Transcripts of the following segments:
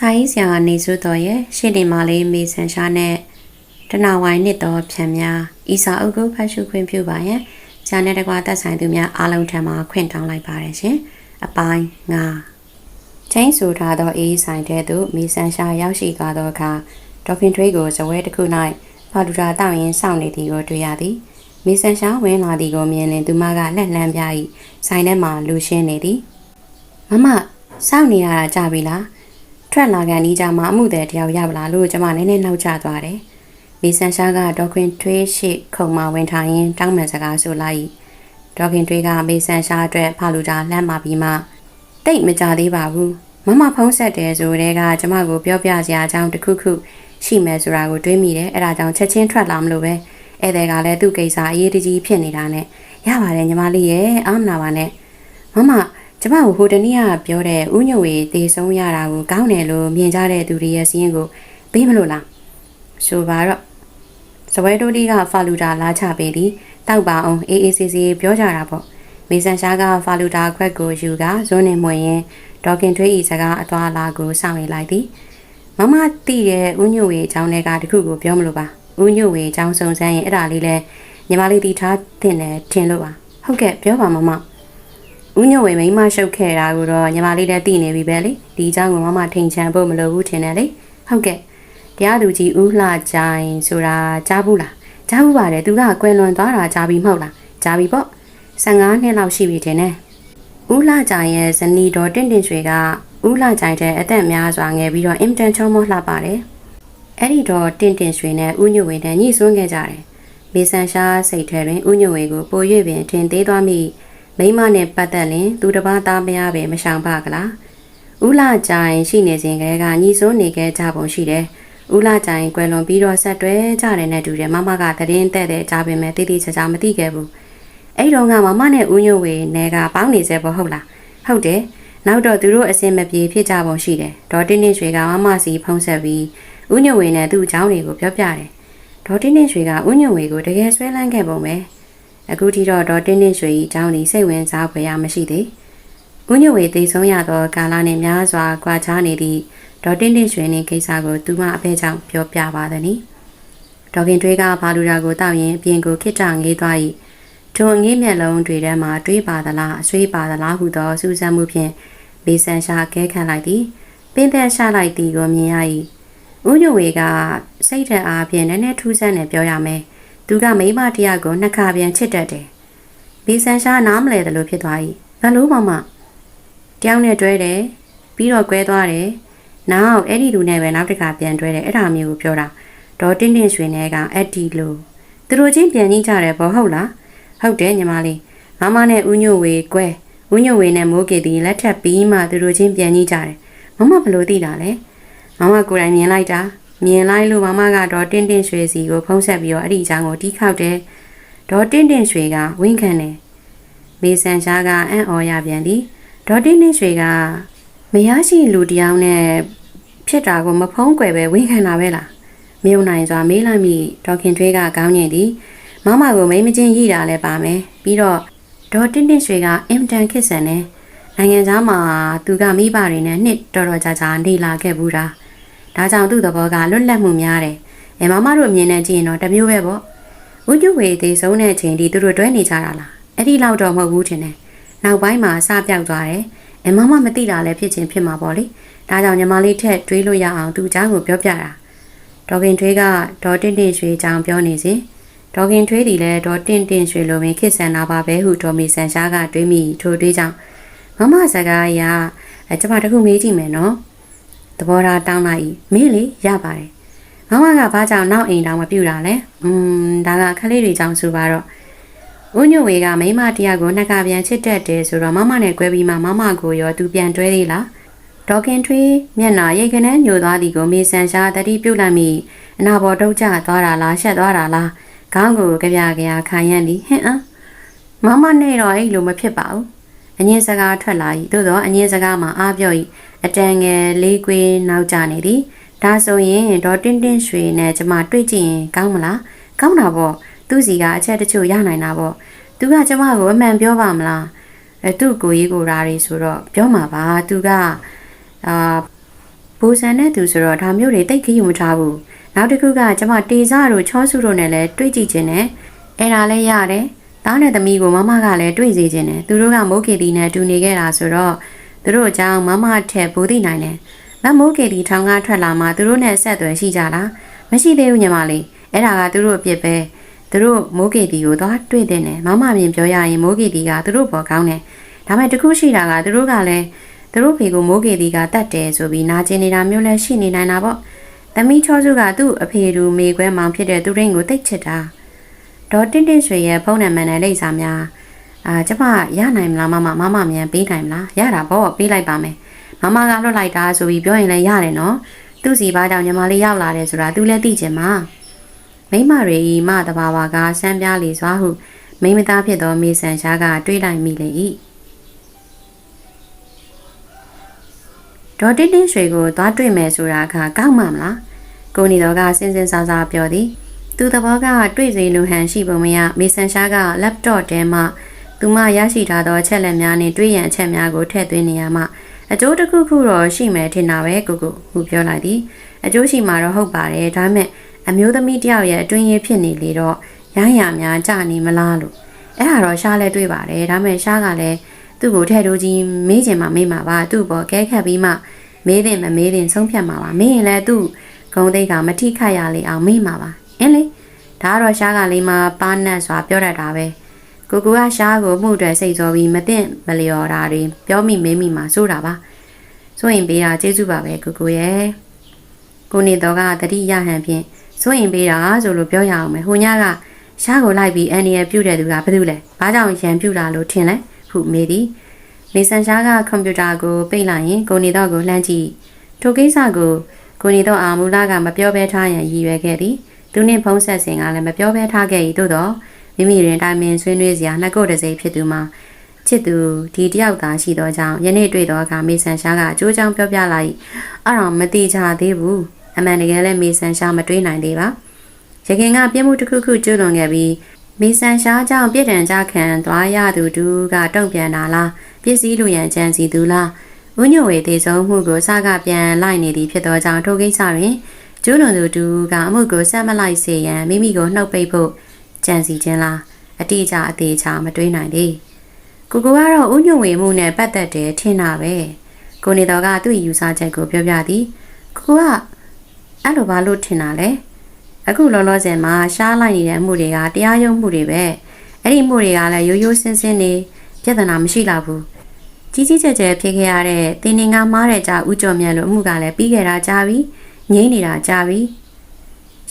စာရေးဆရာနေစုတော်ရဲ့ရှေ့နေမလေးမေဆန်ရှာနဲ့တနဝိုင်းနှစ်တော်ဖြံများဤစာအုပ်ကိုဖတ်ရှုခွင့်ပြုပါရန်ဂျာနယ်တကွာသက်ဆိုင်သူများအားလုံးထံမှခွင့်တောင်းလိုက်ပါတယ်ရှင်အပိုင်း9ချင်းဆိုထားသောအေးဆိုင်တဲ့သို့မေဆန်ရှာရောက်ရှိသွားသောအခါဒေါခင်ထွေးကိုဇပွဲတစ်ခု၌ဖာဒူရာတောက်ရင်စောင့်နေသည်ကိုတွေ့ရသည်မေဆန်ရှာဝင်လာသည်ကိုမြင်လင်သူမကလက်လန်းပြ၏ဆိုင်ထဲမှလူရှင်းနေသည်မမစောင့်နေရတာကြပြီလား ထွက်လာကန်ဒီကြမှာအမှုတဲ့တယောက်ရပါလားလို့ကျွန်မနည်းနည်းနှောက်ချသွားတယ်။မီဆန်ရှားကဒေါခွင်ထွေးရှိခုံမဝင်ထားရင်တောင်းမှန်စကားဆိုလိုက်။ဒေါခင်ထွေးကမီဆန်ရှားအတွက်ဖာလူတာလှမ်းมาပြီးမှတိတ်မကြသေးပါဘူး။မမဖုံးဆက်တယ်ဆိုတဲ့ကကျွန်မကိုပြောပြစရာအကြောင်းတစ်ခုခုရှိမယ်ဆိုတာကိုတွေးမိတယ်။အဲဒါကြောင့်ချက်ချင်းထွက်လာမလို့ပဲ။ဧည့်သည်ကလည်းသူ့ကိစ္စအရေးတကြီးဖြစ်နေတာနဲ့ရပါတယ်ညီမလေးရဲ့အားမနာပါနဲ့။မမ ကျမကိုဟိုတနေ့ကပြောတဲ့ဥညွေဝေတေဆုံးရတာကိုကောင်းတယ်လို့မြင်ကြတဲ့သူတွေရဲ့စီးရင်ကိုပေးမလို့လားဆိုပါတော့စပွဲတိုးတီကဖာလူတာလာချပေးသည်တောက်ပါအောင်အေးအေးဆေးဆေးပြောကြတာပေါ့မေဆန်ရှားကဖာလူတာခွက်ကိုယူကဇွန်းနေမွေရင်ဒေါကင်ထွေးဤစကားအသွာလာကိုစောင့်ရလိုက်သည်မမတိတဲ့ဥညွေဝေအကြောင်းတွေကတခုကိုပြောမလို့ပါဥညွေဝေအကြောင်းစုံစမ်းရင်အဲ့ဒါလေးလဲညီမလေးတီထားတင်တယ်ထင်လို့ပါဟုတ်ကဲ့ပြောပါမမ ဦးညိုဝေမိမရှုပ်ခဲ့တာကိုတော့ညီမလေးလည်းသိနေပြီပဲလေဒီအကြောင်းကိုမမထိန်ချန်ဖို့မလိုဘူးထင်တယ်လေဟုတ်ကဲ့တရားသူကြီးဦးလှကြိုင်ဆိုတာကြားဘူးလားကြားဘူးပါတယ်သူကကွယ်လွန်သွားတာကြားပြီမဟုတ်လားကြားပြီပေါ့15နှစ်လောက်ရှိပြီထင်တယ်ဦးလှကြိုင်ရဲ့ဇနီးတော်တင့်တင်ရွှေကဦးလှကြိုင်တဲ့အသက်များစွာငယ်ပြီးတော့အင်တန်ချောမောလှပါတယ်အဲ့ဒီတော့တင့်တင်ရွှေနဲ့ဦးညိုဝေနဲ့ညှိစွန်းခဲ့ကြတယ်မေဆန်ရှားစိတ်ထဲတွင်ဦးညိုဝေကိုပို၍ပင်ထင်သေးသွားမိ မိမနဲ့ပတ်သက်ရင်သူတစ်ပါးသားမရပဲမရှောင်ပါကလားဦးလာကြိုင်ရှိနေစဉ်ကလေးကညီစိုးနေခဲ့ကြပုံရှိတယ်ဦးလာကြိုင်ကွယ်လွန်ပြီးတော့ဆက်တွဲကြတယ်နဲ့တူတယ်မမကသတင်းတဲ့တဲ့ကြားပေမဲ့တိတိကျကျမသိခဲ့ဘူးအဲ့တော့ကမမနဲ့ဦးညိုဝေနဲ့ကပေါင်းနေစေပေါ့ဟုတ်လားဟုတ်တယ်နောက်တော့သူတို့အစင်မပြေဖြစ်ကြပုံရှိတယ်ဒေါ်တင်းတင်းရွှေကမမစီဖုံးဆက်ပြီးဦးညိုဝေနဲ့သူ့အကြောင်းတွေကိုပြောပြတယ်ဒေါ်တင်းတင်းရွှေကဦးညိုဝေကိုတကယ်ဆွဲလန်းခဲ့ပုံပဲ အခုထိတော့ဒေါ်တင်းတင်းရွှေ၏အကြောင်းဒီစိတ်ဝင်စားဖွယ်ရမရှိသေးဦးညိုဝေသိဆုံးရသောကာလနှင့်များစွာကွာခြားနေသည့်ဒေါ်တင်းတင်းရွှေနှင့်ကိစ္စကိုသူမအဖေကြောင့်ပြောပြပါသည်။ဒေါခင်တွေးကဘာလူရာကိုတောက်ရင်အပြင်ကိုခစ်တငေးသွား၏ထိုအငေးမျက်လုံးတွေထဲမှတွေးပါသလားအဆွေးပါသလားဟုသောစူးစမ်းမှုဖြင့်ဘေးဆန်ရှာကဲခံလိုက်သည်ပင်သက်ရှာလိုက်သည်ကိုမြင်ရ၏ဦးညိုဝေကစိတ်ထက်အားဖြင့်နည်းနည်းထူးဆန်းနေပြောရမယ်။ သူကမိမတယောက်ကိုနှစ်ခါပြန်ချစ်တတ်တယ်။ဘီဆန်ရှာနားမလဲတယ်လို့ဖြစ်သွား၏။ဘလို့မမတယောက်နဲ့တွဲတယ်ပြီးတော့ကွဲသွားတယ်။နောက်အဲ့ဒီလူနဲ့ပဲနောက်တစ်ခါပြန်တွဲတယ်အဲ့ဒါမျိုးကိုပြောတာ။ဒေါ်တင်းတင်းရွှေနဲ့ကအဲ့ဒီလိုသူတို့ချင်းပြန်ကြီးကြတယ်ဘောဟုတ်လား။ဟုတ်တယ်ညီမလေး။မမနဲ့ဦးညိုဝေကွဲဦးညိုဝေနဲ့မိုးကေတီလက်ထပ်ပြီးမှသူတို့ချင်းပြန်ကြီးကြတယ်။မမဘလို့သိတာလဲ။မမကိုယ်တိုင်မြင်လိုက်တာ။ မြင်လိုက်လို့မမကတော့တင့်တင့်ရွှေစီကိုဖုံးဆက်ပြီးတော့အဲ့ဒီအကြောင်းကိုတီးခေါက်တယ်ဒေါ်တင့်တင့်ရွှေကဝင်းခံတယ်မေဆန်ရှားကအံ့ဩရပြန်သည်ဒေါ်တင့်တင့်ရွှေကမရရှိလူတယောက်နဲ့ဖြစ်တာကိုမဖုံးကွယ်ပဲဝင်းခံတာပဲလားမြုံနိုင်စွာမေးလိုက်မိဒေါခင်ထွေးကကောင်းညင်သည်မမကိုမိမချင်းရိတာလည်းပါမယ်ပြီးတော့ဒေါ်တင့်တင့်ရွှေကအင်တန်ခစ်ဆန်တယ်နိုင်ငံသားမှာသူကမိဘတွေနဲ့နှစ်တော်တော်ကြာကြာနေလာခဲ့ဘူးတာ ဒါကြောင့်သူ့သဘောကလွတ်လပ်မှုများတယ်။အဲမမတို့အမြင်နဲ့ကြည့်ရင်တော့တမျိုးပဲပေါ့။ဦးကျူဝေသေးဆုံးတဲ့အချိန်ဒီသူတို့တွဲနေကြတာလား။အဲ့ဒီလောက်တော့မဟုတ်ဘူးထင်တယ်။နောက်ပိုင်းမှာစပြောက်သွားတယ်။အဲမမမသိတာလည်းဖြစ်ချင်းဖြစ်မှာပေါ့လေ။ဒါကြောင့်ညီမလေးထက်တွေးလို့ရအောင်သူ့အကြောင်းကိုပြောပြတာ။ဒေါခင်ထွေးကဒေါ်တင့်တင့်ရွှေအကြောင်းပြောနေစဉ်ဒေါခင်ထွေးဒီလည်းဒေါ်တင့်တင့်ရွှေလိုပင်ခစ်ဆန်တာပါပဲဟုဒေါ်မီဆန်ရှားကတွေးမိထိုတွေးကြောင့်မမစကားအရာအဲကျမတခုမေးကြည့်မယ်နော်။ သဘောထားတောင်းလိုက်မင်းလေရပါတယ်မမကဘာကြောင့်နောက်အိမ်တောင်မပြူတာလဲอืมဒါကခလေးတွေကြောင့်ဆိုပါတော့ဦးညွန့်ဝေကမိမတရားကိုနှစ်ကပြန်ချစ်တတ်တယ်ဆိုတော့မမနဲ့꿰ပြီးမှမမကိုရောသူပြန်တွဲသေးလားဒေါခင်ထွေးမျက်နာရိတ်ခနဲညိုသွားသည်ကိုမေဆန်ရှားတတိပြုတ်လိုက်မိအနာပေါ်တုတ်ကျသွားတာလားရှက်သွားတာလားခေါင်းကိုကြပြကြခံရသည်ဟင်အမမနဲ့တော့အဲ့လိုမဖြစ်ပါဘူးအငင်းစကားထွက်လာ၏သို့တော့အငင်းစကားမှာအားပြော့၏ အတန်ငယ်လေးကွေးနောက်ကျနေသည်ဒါဆိုရင်ဒေါ်တင်းတင်းရွှေနဲ့ကျမတွေ့ကြည့်ရင်ကောင်းမလားကောင်းတာပေါ့သူ့စီကအချက်တချို့ရနိုင်တာပေါ့သူကကျမကိုအမှန်ပြောပါမလားအဲသူ့ကိုကြီးကိုရာတွေဆိုတော့ပြောမှာပါသူကအာဘူဆန်တဲ့သူဆိုတော့ဒါမျိုးတွေတိတ်ခယူမထားဘူးနောက်တစ်ခုကကျမတေစာတို့ချောစုတို့နဲ့လည်းတွေ့ကြည့်ခြင်းနဲ့အဲ့ဒါလည်းရတယ်သားနဲ့သမီးကိုမမကလည်းတွေ့စေခြင်းနဲ့သူတို့ကမိုးကေတီနဲ့တူနေခဲ့တာဆိုတော့ သူတို့အကြောင်းမမထက်ဘူးသိနိုင်တယ်မမိုးကေတီထောင်ကထွက်လာမှသူတို့နဲ့ဆက်သွယ်ရှိကြတာမရှိသေးဘူးညီမလေးအဲ့ဒါကသူတို့အပြစ်ပဲသူတို့မိုးကေတီကိုသွားတွေ့တဲ့နဲ့မမမြင်ပြောရရင်မိုးကေတီကသူတို့ပေါ်ကောင်းတယ်ဒါပေမဲ့တခုရှိတာကသူတို့ကလည်းသူတို့ဖေကိုမိုးကေတီကတတ်တယ်ဆိုပြီးနာကျင်နေတာမျိုးလည်းရှိနေနိုင်တာပေါ့သမီးချောစုကသူ့အဖေတို့မေခွဲမောင်ဖြစ်တဲ့သူရင်းကိုတိတ်ချစ်တာဒေါ်တင့်တင့်ရွှေရဲ့ဖုန်းနံပါတ်နဲ့လိပ်စာများ အာကျမရနိုင်မလားမမမမမြန်ပေးနိုင်မလားရတာပေါ့ပေးလိုက်ပါမယ်မမကလွတ်လိုက်တာဆိုပြီးပြောရင်လည်းရတယ်နော်သူ့စီပါကြောင့်ညီမလေးရောက်လာတယ်ဆိုတာသူလည်းသိချင်မှာမိမတွေဤမတဘာဝကစမ်းပြားလေစွာဟုမိမသားဖြစ်သောမေဆန်ရှားကတွေးလိုက်မိလေ၏ဒေါ်တင်းတင်းရွှေကိုသွားတွေ့မယ်ဆိုတာကကောက်မှမလားကိုနေတော်ကစင်စင်ဆာဆာပြောသည် သူသဘောကတွေ့စေလိုဟန်ရှိပုံမရမေဆန်ရှားက laptop ထဲမှာ သူမရရှိထားသောအချက်လက်များနှင့်တွေ့ရန်အချက်များကိုထည့်သွင်းနေရမှအကျိုးတစ်ခုခုတော့ရှိမယ်ထင်တာပဲကိုကိုဟုပြောလိုက်သည်အကျိုးရှိမှာတော့ဟုတ်ပါတယ်ဒါပေမဲ့အမျိုးသမီးတယောက်ရဲ့အတွင်းရေးဖြစ်နေလေတော့ရမ်းရများကြနေမလားလို့အဲ့ဒါတော့ရှားလဲတွေ့ပါတယ်ဒါပေမဲ့ရှားကလည်းသူ့ကိုထဲတိုးကြီးမေးချင်မှမေးမှာပါသူ့ဘောကဲခတ်ပြီးမှမေးတယ်မမေးတယ်ဆုံးဖြတ်မှာပါမေးရင်လည်းသူ့ဂုံသိက္ခာမထိခိုက်ရလေအောင်မေးမှာပါအင်းလေဒါကတော့ရှားကလေးမှပါနတ်စွာပြောတတ်တာပဲ ကိုကူကရှားကိုမှုတွေစိတ်စောပြီးမသိမလျော်တာတွေပြောမိမေးမိမှာစိုးတာပါဆိုရင်ပေးတာကျေးဇူးပါပဲကိုကူရဲ့ကိုနေတော့ကတတိယဟန်ဖြင့်ဆိုရင်ပေးတာဆိုလို့ပြောရအောင်မယ်ဟိုညကရှားကိုလိုက်ပြီးအန်ဒီရပြုတ်တဲ့သူကဘာလို့လဲဘာကြောင့်ရန်ပြုတ်တာလို့ထင်လဲဟုမေးသည်နေဆန်ရှားကကွန်ပျူတာကိုပိတ်လိုက်ရင်ကိုနေတော့ကိုလှမ်းကြည့်ထိုကိစ္စကိုကိုနေတော့အာမူလာကမပြောဘဲထားရန်ရည်ရွယ်ခဲ့သည်သူနှင့်ဖုံးဆက်စဉ်ကလည်းမပြောဘဲထားခဲ့၏သို့တော့ မိမိတွင်တိုင်ပင်ဆွေးနွေးစရာနှစ်ကုတ်တစ်စိဖြစ်သူမှာချစ်သူဒီတယောက်သာရှိသောကြောင့်ယနေ့တွေ့သောအခါမေဆန်ရှားကအကျိုးကြောင့်ပြောပြလိုက်အဲ့တော့မတိချသေးဘူးအမှန်တကယ်လည်းမေဆန်ရှားမတွေးနိုင်သေးပါရခင်ကပြင်းမှုတစ်ခုခုကျွလွန်ခဲ့ပြီးမေဆန်ရှားကြောင့်ပြစ်ဒဏ်ကြခံသွားရသူတူကတုံ့ပြန်တာလားပစ္စည်းလူရန်ကြံစီသူလားဝညိုဝေသေးဆုံးမှုကိုစကပြန်လိုက်နေသည်ဖြစ်သောကြောင့်ထိုကိစ္စတွင်ကျူးလွန်သူတူကအမှုကိုဆက်မလိုက်စေရန်မိမိကိုနှုတ်ပိတ်ဖို့ ကြံစီခြင်းလားအတိအကျအသေးချာမတွေးနိုင်သေးကိုကိုကတော့ဥညွန့်ဝေမှုနဲ့ပတ်သက်တယ်ထင်တာပဲကိုနေတော်ကသူ့ယူဆချက်ကိုပြောပြသည်ကိုကအဲ့လိုဘာလို့ထင်တာလဲအခုလောလောဆယ်မှာရှားလိုက်နေတဲ့အမှုတွေကတရားရုံးမှုတွေပဲအဲ့ဒီမှုတွေကလည်းရိုးရိုးစင်းစင်းနေပြဿနာမရှိတော့ဘူးကြီးကြီးကျယ်ကျယ်ဖြစ်ခဲ့ရတဲ့တင်းနေငါမားတဲ့ကြာဥကြော်မြတ်လို့အမှုကလည်းပြီးခဲ့တာကြာပြီငိမ့်နေတာကြာပြီ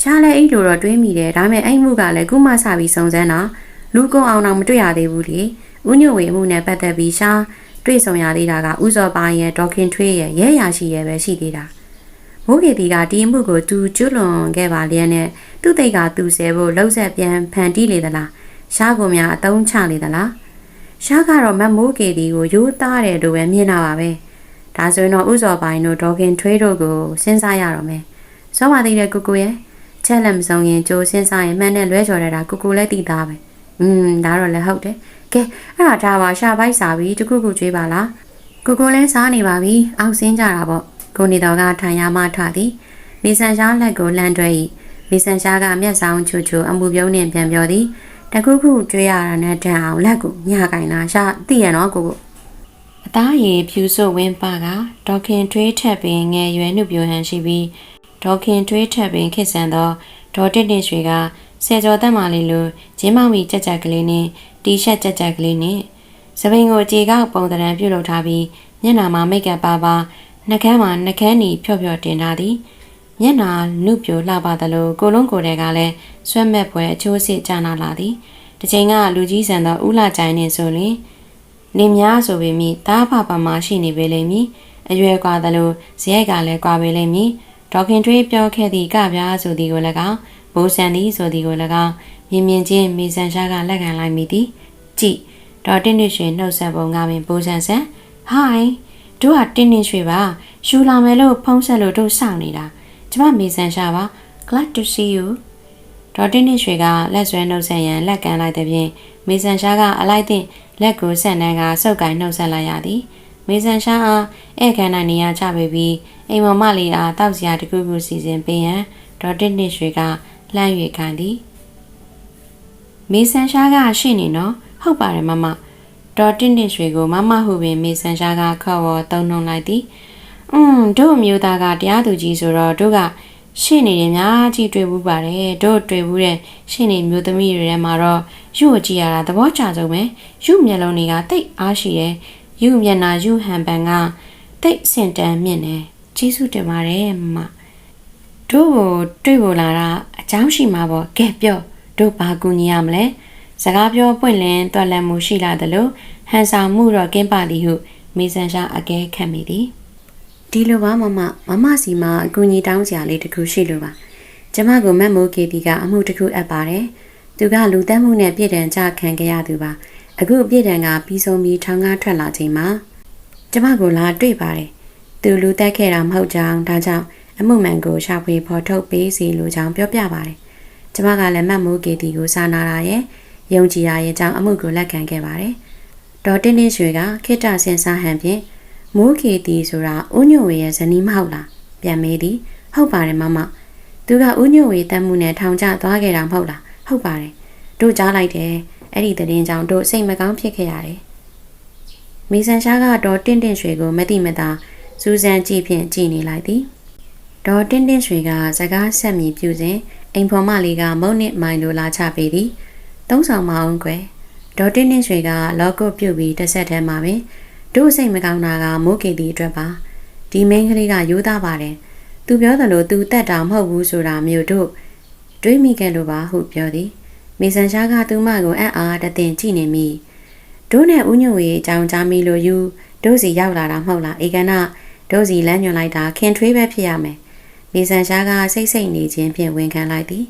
ရှားလဲအဲ့လိုတော့တွေးမိတယ်ဒါပေမဲ့အဲ့မှုကလည်းခုမှစပြီးစုံစမ်းတာလူကုံအောင်တော့မတွေ့ရသေးဘူးလေဥညွန့်ဝေမှုနဲ့ပတ်သက်ပြီးရှားတွေ့ဆုံရသေးတာကဥစောပိုင်းရဲ့ဒေါခင်ထွေးရဲ့ရဲရရှိရဲ့ပဲရှိသေးတာမိုးကေတီကဒီအမှုကိုသူကျွလွန်ခဲ့ပါလျက်နဲ့သူ့တိတ်ကသူဆဲဖို့လှုပ်ဆက်ပြန်ဖန်တီးလေသလားရှားကိုများအတုံးချလေသလားရှားကတော့မတ်မိုးကေတီကိုရိုးသားတယ်လို့ပဲမြင်တာပါပဲဒါဆိုရင်တော့ဥစောပိုင်းတို့ဒေါခင်ထွေးတို့ကိုစဉ်းစားရတော့မယ်စောပါသေးတဲ့ကိုကိုရဲ့ ချက်လက်မစုံရင်ကြိုးစဉ်းစားရင်မှန်နဲ့လွဲချော်ရတာကိုကိုလည်းသိသားပဲอืมဒါတော့လည်းဟုတ်တယ်ကဲအဲ့ဒါဒါပါရှာပိုက်စာပြီးတခုခုကျွေးပါလားကိုကိုလည်းစားနေပါပြီအောက်ဆင်းကြတာပေါ့ကိုနေတော်ကထိုင်ရမှထသည်မိဆန်ရှားလက်ကိုလှမ်းတွဲ၏မိဆန်ရှားကမျက်စောင်းချူချူအမှုပြုံးနှင့်ပြန်ပြောသည်တခုခုကျွေးရတာနဲ့တန်အောင်လက်ကိုညကင်လာရှာသိရနော်ကိုကိုအသားရည်ဖြူစွဝင်းပါကဒေါခင်ထွေးထက်ပင်ငယ်ရွယ်နှုတ်ပြဟန်ရှိပြီး ဒေါခင်ထွေးထက်ပင်ခစ်ဆန်သောဒေါ်တစ်တစ်ရွှေကဆယ်ကျော်သက်မာလေးလိုဂျင်းမောင်မီကြက်ကြက်ကလေးနဲ့တီရှပ်ကြက်ကြက်ကလေးနဲ့စပိန်ကိုကြေကောက်ပုံတံပြုတ်လုပ်ထားပြီးမျက်နှာမှာမိတ်ကပ်ပါပါနှကန်းမှာနှကန်းနီဖြော့ဖြော့တင်ထားသည်မျက်နှာနုပြိုလှပသလိုကိုလုံးကိုယ်တွေကလည်းဆွဲမဲ့ပွဲအချိုးစစ်ကြနာလာသည်တစ်ချိန်ကလူကြီးဆန်သောဥလာကြိုင်နေဆိုရင်နေများဆိုပေမိတားဖပါမှရှိနေပေလိမ့်မည်အရွယ်ကွာသလိုဇယိုက်ကလည်းကွာပေလိမ့်မည် ဒေါခင်ထွေးပြောခဲ့သည့်ကပြားဆိုသည်ကိုလည်းကောင်းဘိုးဆန်သည်ဆိုသည်ကိုလည်းကောင်းမြင်မြင်ချင်းမိဆန်ရှားကလက်ခံလိုက်မိသည်ကြည့်ဒေါ်တင်းနွှေရွှေနှုတ်ဆက်ပုံကပင်ဘိုးဆန်ဆန်ဟိုင်းတို့ကတင်းတင်းရွှေပါရှူလာမယ်လို့ဖုံးဆက်လို့တို့စောင့်နေတာကျမမေဆန်ရှာပါ glad to see you ဒေါ်တင်းတင်းရွှေကလက်ဆွဲနှုတ်ဆက်ရန်လက်ကန်လိုက်တဲ့ဖြင့်မေဆန်ရှာကအလိုက်တဲ့လက်ကိုဆက်နှန်းကစုပ်ကိုင်နှုတ်ဆက်လိုက်ရသည် မေဆန်ရှားအားဧကန်နိုင်နေရကြပေပြီးအိမ်မမလေးအားတောက်စရာတစ်ခုခုစီစဉ်ပေးရန်ဒေါ်တစ်နှစ်ရွှေကလှမ်း၍ခံသည်မေဆန်ရှားကရှိနေနော်ဟုတ်ပါတယ်မမဒေါ်တစ်နှစ်ရွှေကိုမမဟုပင်မေဆန်ရှားကခေါ်ဝေါ်တုံနှုံလိုက်သည်อืมတို့အမျိုးသားကတရားသူကြီးဆိုတော့တို့ကရှင့်နေတယ်များကြီးတွေ့ဘူးပါတယ်တို့တွေ့ဘူးတဲ့ရှင့်နေမျိုးသမီးတွေထဲမှာတော့ယူကိုကြည့်ရတာသဘောကျဆုံးပဲယူမျက်လုံးတွေကတိတ်အားရှိတယ် ယူမျက်နာယူဟန်ပန်ကတိတ်စင်တန်မြင့်နေကျေးဇူးတင်ပါတယ်မတို့ကိုတွေ့ပေါ်လာတာအကြောင်းရှိမှာပေါ့ကဲပြော့တို့ဘာကူညီရမလဲစကားပြောပွင့်လင်းတွက်လက်မှုရှိလာတယ်လို့ဟန်ဆောင်မှုတော့ကင်းပါသည်ဟုမေဆန်ရှာအကဲခံမိသည်ဒီလိုပါမမမမစီမှာအကူညီတောင်းစရာလေးတခုရှိလို့ပါကျမကိုမတ်မိုးကေတီကအမှုတခုအပ်ပါတယ်သူကလူတက်မှုနဲ့ပြည်တံကြခံခဲ့ရသူပါ အခုပြည်တံကပြီးဆုံးပြီးထောင်ကားထွက်လာချိန်မှာကျမကိုလာတွေ့ပါတယ်သူလူတက်ခဲ့တာမဟုတ်ကြောင်းဒါကြောင့်အမှုမှန်ကိုရှာဖွေဖော်ထုတ်ပေးစီလိုကြောင်းပြောပြပါတယ်ကျမကလည်းမတ်မိုးကေတီကိုစာနာတာရဲ့ယုံကြည်ရရဲ့ကြောင်းအမှုကိုလက်ခံခဲ့ပါတယ်ဒေါ်တင်းတင်းရွှေကခိတ္တဆင်စားဟန်ဖြင့်မိုးခေတီဆိုတာဦးညိုဝေရဲ့ဇနီးမဟုတ်လားပြန်မေးသည်ဟုတ်ပါတယ်မမသူကဦးညိုဝေတက်မှုနဲ့ထောင်ကျသွားခဲ့တာမဟုတ်လားဟုတ်ပါတယ်တို့ကြားလိုက်တယ် အဲ့ဒီသတင်းကြောင့်တို့စိတ်မကောင်းဖြစ်ခဲ့ရတယ်မီဆန်ရှားကတော့တင့်တင့်ရွှေကိုမတိမတာစူးစမ်းကြည့်ဖြင့်ကြည်နေလိုက်သည်ဒေါ်တင့်တင့်ရွှေကစကားဆက်မြည်ပြုစဉ်အိမ်ဖော်မလေးကမုံနစ်မိုင်လိုလာချပေးသည်သုံးဆောင်မအောင်ကွယ်ဒေါ်တင့်တင့်ရွှေကလောကုတ်ပြုတ်ပြီးတစ်ဆက်တည်းမှာပင်တို့စိတ်မကောင်းတာကမိုးကေတီအတွက်ပါဒီမင်းကလေးကယူသားပါတယ်သူပြောသလိုသူတက်တာမဟုတ်ဘူးဆိုတာမျိုးတို့တွေးမိခဲ့လို့ပါဟုပြောသည် မေဆန်ရှားကသူမကိုအံ့အားတတင်ကြည့်နေမိတို့နဲ့ဦးညွန့်ဝေအကြောင်းကြားမိလို့ယူတို့စီရောက်လာတာမဟုတ်လားအေကနာတို့စီလမ်းညွှန်လိုက်တာခင်ထွေးပဲဖြစ်ရမယ်မေဆန်ရှားကစိတ်စိတ်နေခြင်းဖြင့်ဝန်ခံလိုက်သည်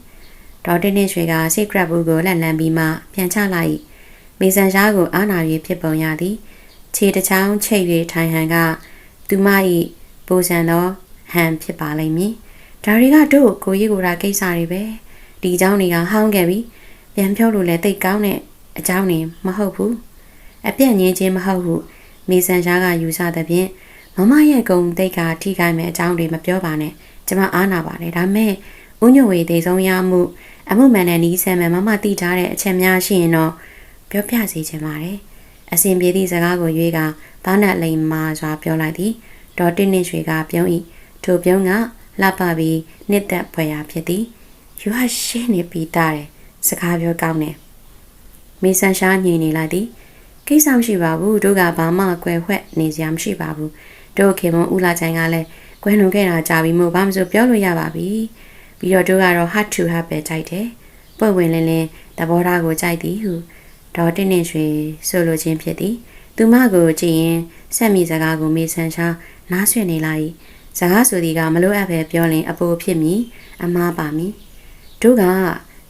ဒေါ်တင်းနှင်းရွှေကစိတ်ကရပ်ဘူးကိုလက်လန်းပြီးမှပြန်ချလိုက်မေဆန်ရှားကိုအားနာ၍ဖြစ်ပုံရသည်ခြေတစ်ချောင်းချိတ်၍ထိုင်ဟန်ကသူမ၏ပူဇံသောဟန်ဖြစ်ပါလိမ့်မည်ဒါတွေကတို့ကိုကြီးကိုယ်တာကိစ္စတွေပဲဒီเจ้าတွေကဟောင်းခဲ့ပြီ ရန်ပြောလို့လည်းတိတ်ကောင်းတဲ့အကြောင်းနေမဟုတ်ဘူးအပြက်ငင်းချင်းမဟုတ်ဟုမေဆန်ရှားကယူဆသဖြင့်မမရဲ့ဂုံတိတ်ကထိခိုက်မဲ့အကြောင်းတွေမပြောပါနဲ့ကျွန်မအားနာပါတယ်ဒါမဲ့ဥညွေဒေဆုံးရမှု အမှုမှန်တဲ့နီးဆန်မှန်မမတိထားတဲ့အချက်များရှိရင်တော့ပြောပြစီခြင်းပါတယ်အစဉ်ပြေသည့်စကားကိုရွေးကသားနဲ့လိမ်မာစွာပြောလိုက်သည်ဒေါ်တင်းနှင့်ရွှေကပြုံး၏ထိုပြုံးကလှပပြီးနှစ်သက်ဖွယ်ရာဖြစ်သည်ယူဟာရှင်းနေပြီးတာတယ် စကားပြောကောင်းတယ်မေဆန်ရှားညင်နေလိုက်သည်ကိစ္စမရှိပါဘူးတို့ကဘာမှကွယ်ဝှက်နေစရာမရှိပါဘူးတို့ခေမွန်ဦးလာချိုင်ကလည်းကွယ်လွန်ခဲ့တာကြာပြီမို့ဘာမှမဆိုပြောလို့ရပါပြီပြီးတော့တို့ကတော့ hard to have ပဲကြိုက်တယ်ပွင့်ဝင်လင်းလင်းသဘောထားကိုကြိုက်သည်ဟုဒေါ်တင်းနှင်းရွှေဆိုလိုခြင်းဖြစ်သည်သူမကိုကြည့်ရင်ဆက်မိစကားကိုမေဆန်ရှာနားဆွနေလိုက်စကားဆိုဒီကမလို့အပ်ပဲပြောရင်အပိုဖြစ်မည်အမားပါမည်တို့က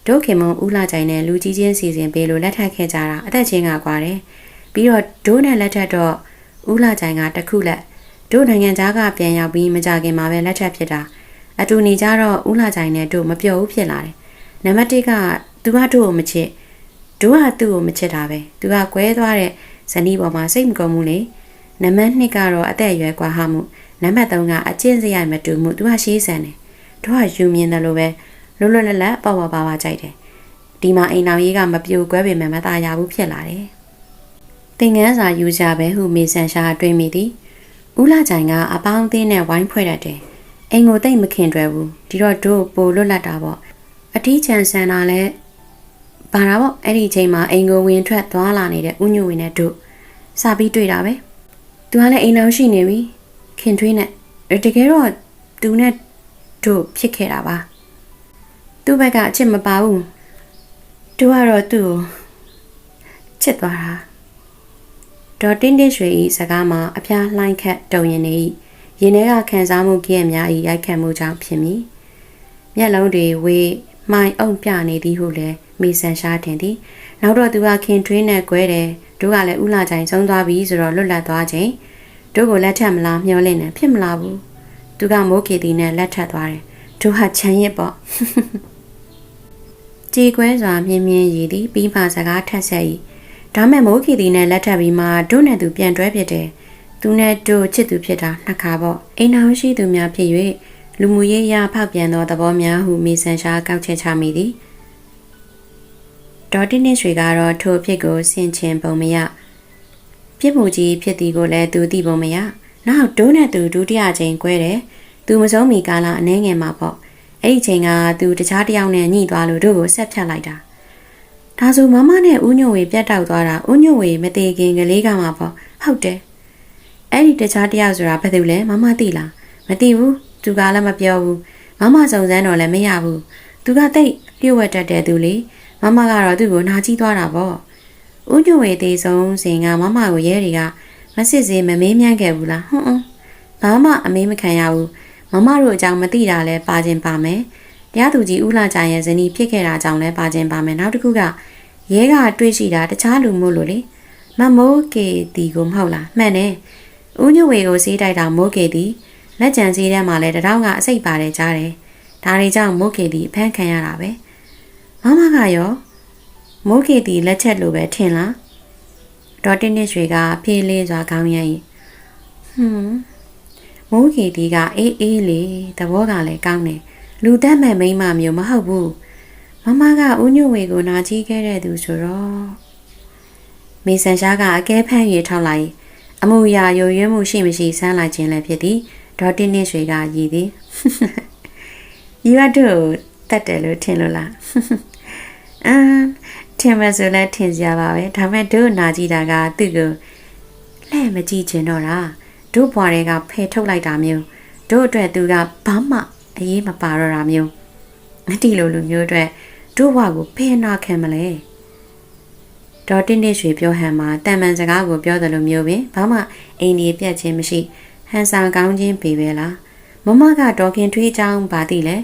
ဒုခင်မုံဦးလာကြိုင်နဲ့လူကြီးချင်းစီစဉ်ပေးလို့လက်ထပ်ခဲ့ကြတာအသက်ချင်းကကွာတယ်။ပြီးတော့ဒိုးနဲ့လက်ထပ်တော့ဦးလာကြိုင်ကတခုလက်ဒိုးနိုင်ငံသားကပြန်ရောက်ပြီးမကြခင်မှာပဲလက်ထပ်ဖြစ်တာ။အတူနေကြတော့ဦးလာကြိုင်နဲ့တို့မပြောဘူးဖြစ်လာတယ်။နံပါတ်1ကသူကတို့ကိုမချစ်ဒိုးကသူ့ကိုမချစ်တာပဲ။သူကကွဲသွားတဲ့ဇနီးပေါ်မှာစိတ်မကုန်ဘူးလေ။နံပါတ်2ကတော့အသက်အရွယ်ကွာဟမှုနံပါတ်3ကအကျင့်စရိုက်မတူမှုသူကရှေးဆန်တယ်။တို့ကယူမြင်တယ်လို့ပဲ။ လွတ်လွတ်လပ်လပ်ပေါ့ပေါ့ပါပါကြိုက်တယ်ဒီမှာအိမ်တော်ကြီးကမပြိုကွဲပေမဲ့မตายရဘူးဖြစ်လာတယ်သင်ငန်းစာယူကြပဲဟုမေဆန်ရှာတွေးမိသည်ဦးလာကြိုင်ကအပေါင်းအသင်းနဲ့ဝိုင်းဖွဲ့တတ်တယ်အိမ်ကိုတိတ်မခင်တွယ်ဘူးဒီတော့တို့ပိုလွတ်လပ်တာပေါ့အထီးချန်ဆန်တာလဲပါတာပေါ့အဲ့ဒီအချိန်မှာအိမ်ကိုဝင်ထွက်သွားလာနေတဲ့ဥညွဝင်နဲ့တို့စပြီးတွေ့တာပဲသူကလည်းအိမ်အောင်ရှိနေပြီခင်ထွေးနဲ့တကယ်တော့သူနဲ့တို့ဖြစ်ခဲ့တာပါ သူ့ဘက်ကအချစ်မပါဘူးတို့ကတော့သူ့ကိုချစ်သွားတာဒေါ်တင်းတင်းရွှေဤစကားမှာအဖျားလှိုင်းခတ်တုံရင်နေ၏ရင်ထဲကခံစားမှုကြီးအများဤရိုက်ခတ်မှုကြောင့်ဖြစ်မည်မျက်လုံးတွေဝေးမှိုင်အုံပြနေသည်ဟုလည်းမိဆန်ရှားတင်သည်နောက်တော့သူကခင်ထွေးနဲ့꿰တယ်တို့ကလည်းဥလာကြိုင်ဆုံးသွားပြီဆိုတော့လွတ်လပ်သွားချိန်တို့ကိုလက်ထပ်မလားမျောလင့်နေဖြစ်မလားဘူးသူကမိုးကေတီနဲ့လက်ထပ်သွားတယ်တို့ဟာချမ်းရစ်ပေါ့ ကြေကွဲစွာမြင်းမြင်းရည်သည်ပြီးမှစကားထက်ဆက်၏ဒါမဲ့မိုးကေတီနဲ့လက်ထပ်ပြီးမှတို့နဲ့သူပြန်တွဲဖြစ်တယ်သူနဲ့တို့ချစ်သူဖြစ်တာနှစ်ခါပေါ့အိမ်တော်ရှိသူများဖြစ်၍လူမှုရေးရာဖောက်ပြန်သောသဘောများဟုမေဆန်ရှားကောက်ချက်ချမိသည်ဒေါ်တင်းနှင့်ရွှေကတော့ထိုအဖြစ်ကိုဆင်ခြင်ပုံမရပြစ်မှုကြီးဖြစ်သည်ကိုလည်းသူသိပုံမရနောက်ဒိုးနဲ့သူဒုတိယချိန်꿰တယ်သူမစုံမီကာလအနှဲငယ်မှာပေါ့ အဲ့ဒီချိန်ကသူတခြားတစ်ယောက်နဲ့ညှိသွားလို့တို့ကိုဆက်ဖြတ်လိုက်တာဒါဆိုမမနဲ့ဦးညွန့်ဝေပြတ်တောက်သွားတာဦးညွန့်ဝေမသေးခင်ကလေးကမှပေါ့ဟုတ်တယ်အဲ့ဒီတခြားတစ်ယောက်ဆိုတာဘယ်သူလဲမမသိလားမသိဘူးသူကလည်းမပြောဘူးမမစုံစမ်းတော့လည်းမရဘူးသူကတိတ်လျှို့ဝှက်တတ်တဲ့သူလေမမကတော့သူ့ကိုနာကြီးသွားတာပေါ့ဦးညွန့်ဝေသေးဆုံးစဉ်ကမမကိုရဲတွေကမစစ်စေးမမေးမြန်းခဲ့ဘူးလားဟွန်းဟွန်းဘာမှအမေးမခံရဘူး မမတို့အကြောင်းမသိတာလဲပါခြင်းပါမယ်တရားသူကြီးဦးလာကြရဲ့ဇနီးဖြစ်ခဲ့တာကြောင့်လဲပါခြင်းပါမယ်နောက်တစ်ခုကရဲကတွေးရှိတာတခြားလူမို့လို့လေမမိုးကေတီကိုမဟုတ်လားမှန်တယ်ဦးညွန့်ဝေကိုစေးတိုက်တာမိုးကေတီလက်ကြံစည်းထဲမှာလဲတထောင်ကအစိတ်ပါတယ်ကြားတယ်ဒါတွေကြောင့်မိုးကေတီအဖမ်းခံရတာပဲမမကရောမိုးကေတီလက်ချက်လိုပဲထင်လားဒေါ်တင်းနစ်ရွှေကပြေးလေးစွာခေါင်းရရင်ဟွန်း မိုးကေတီကအေးအေးလေးသဘောကလည်းကောင်းတယ်လူသက်မဲ့မိန်းမမျိုးမဟုတ်ဘူးမမကဦးညွန့်ဝေကိုနာကြီးခဲ့တဲ့သူဆိုတော့မေဆန်ရှားကအကဲဖမ်းရထောက်လိုက်အမှုရာယိုရွေးမှုရှိမရှိဆန်းလိုက်ခြင်းလည်းဖြစ်သည်ဒေါ်တင်းနှင်းရွှေကရည်သည်ယူရတို့တတ်တယ်လို့ထင်လို့လားအမ်ထင်မဆိုလဲထင်စရာပါပဲဒါမဲ့တို့နာကြည့်တာကသူ့ကိုလှဲ့မကြည့်ချင်တော့တာ တို့ဘွားတွေကဖယ်ထုတ်လိုက်တာမျိုးတို့အတွက်သူကဘာမှအရေးမပါတော့တာမျိုးအတီလိုလူမျိုးအတွက်တို့ဘွားကိုဖယ်နာခံမလဲဒေါ်တင်းတင်းရွှေပြောဟန်မှာတန်မန်စကားကိုပြောတယ်လို့မျိုးပင်ဘာမှအိမ်ဒီပြတ်ခြင်းမရှိဟန်ဆောင်ကောင်းခြင်းပေပဲလားမမကဒေါခင်ထွေးချောင်းပါတိလေ